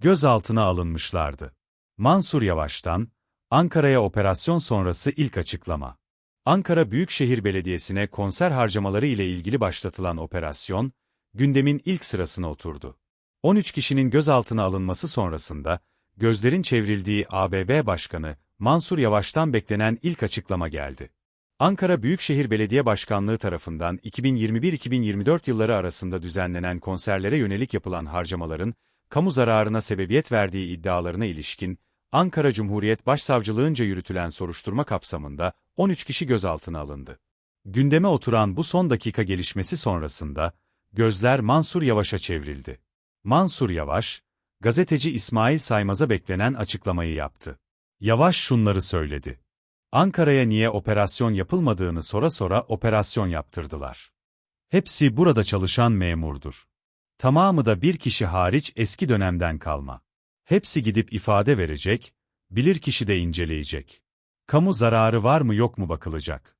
gözaltına alınmışlardı. Mansur Yavaş'tan, Ankara'ya operasyon sonrası ilk açıklama. Ankara Büyükşehir Belediyesi'ne konser harcamaları ile ilgili başlatılan operasyon, gündemin ilk sırasına oturdu. 13 kişinin gözaltına alınması sonrasında, gözlerin çevrildiği ABB Başkanı, Mansur Yavaş'tan beklenen ilk açıklama geldi. Ankara Büyükşehir Belediye Başkanlığı tarafından 2021-2024 yılları arasında düzenlenen konserlere yönelik yapılan harcamaların, kamu zararına sebebiyet verdiği iddialarına ilişkin, Ankara Cumhuriyet Başsavcılığınca yürütülen soruşturma kapsamında 13 kişi gözaltına alındı. Gündeme oturan bu son dakika gelişmesi sonrasında, gözler Mansur Yavaş'a çevrildi. Mansur Yavaş, gazeteci İsmail Saymaz'a beklenen açıklamayı yaptı. Yavaş şunları söyledi. Ankara'ya niye operasyon yapılmadığını sora sora operasyon yaptırdılar. Hepsi burada çalışan memurdur. Tamamı da bir kişi hariç eski dönemden kalma. Hepsi gidip ifade verecek, bilir kişi de inceleyecek. Kamu zararı var mı yok mu bakılacak.